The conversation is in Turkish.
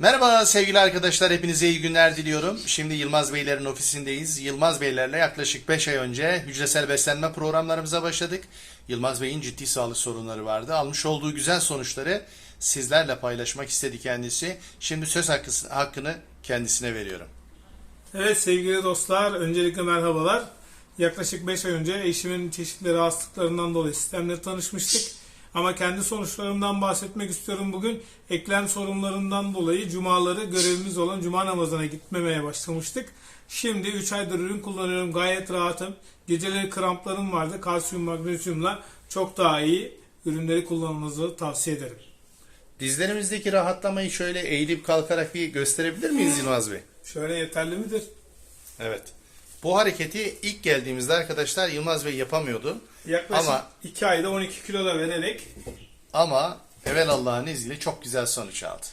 Merhaba sevgili arkadaşlar, hepinize iyi günler diliyorum. Şimdi Yılmaz Beylerin ofisindeyiz. Yılmaz Beylerle yaklaşık 5 ay önce hücresel beslenme programlarımıza başladık. Yılmaz Bey'in ciddi sağlık sorunları vardı. Almış olduğu güzel sonuçları sizlerle paylaşmak istedi kendisi. Şimdi söz hakkı, hakkını kendisine veriyorum. Evet sevgili dostlar, öncelikle merhabalar. Yaklaşık 5 ay önce eşimin çeşitli rahatsızlıklarından dolayı sistemle tanışmıştık. Ama kendi sonuçlarımdan bahsetmek istiyorum bugün. Eklem sorunlarından dolayı cumaları görevimiz olan cuma namazına gitmemeye başlamıştık. Şimdi 3 aydır ürün kullanıyorum. Gayet rahatım. Geceleri kramplarım vardı. Kalsiyum, magnezyumla çok daha iyi ürünleri kullanmanızı tavsiye ederim. Dizlerimizdeki rahatlamayı şöyle eğilip kalkarak bir gösterebilir miyiz Yılmaz Bey? Şöyle yeterli midir? Evet. Bu hareketi ilk geldiğimizde arkadaşlar Yılmaz Bey yapamıyordu. Yaklaşık Ama 2 ayda 12 kilo da vererek ama evvel Allah'ın izniyle çok güzel sonuç aldı.